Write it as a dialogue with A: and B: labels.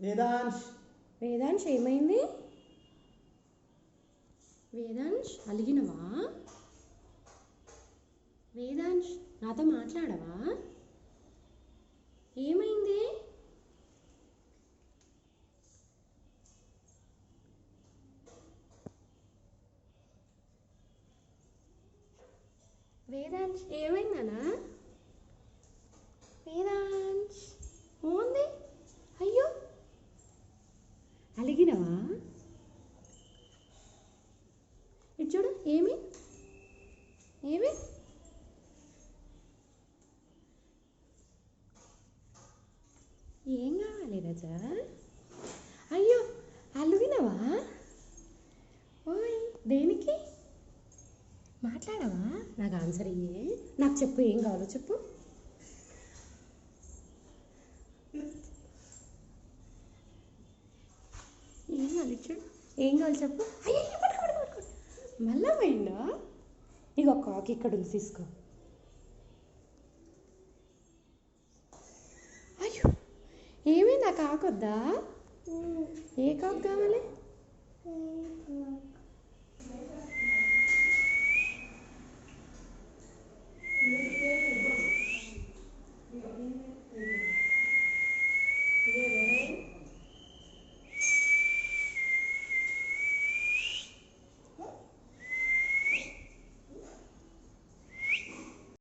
A: వేదాంశ్.
B: వేదాంశ్ ఏమైంది? వేదాంశ్ అలిగినవా? వేదాంశ్ నాతో మాట్లాడవా? ఏమైంది? వేదాంశ్ ఏమైందనా వేదాంశ్ ఓంది అయ్యో అలిగినవా ఇటు చూడు ఏమి? ఏమి? ఏం కావాలి రజా? అయ్యో అలిగినవా ఓయ్ దేనికి? మాట్లాడవా? నాకు ఆన్సర్ ఇయ్యే. నాకు చెప్పు ఏం కావాలో చెప్పు. ఏం కావాలి చూడు ఏం కావాలి చెప్పు? అయ్యో మళ్ళా పోయిందా ఇక కాకి ఇక్కడ ఉంది తీసుకో. అయ్యో ఏమైంది? కాకొద్దా? ఏ కాకు కావాలి?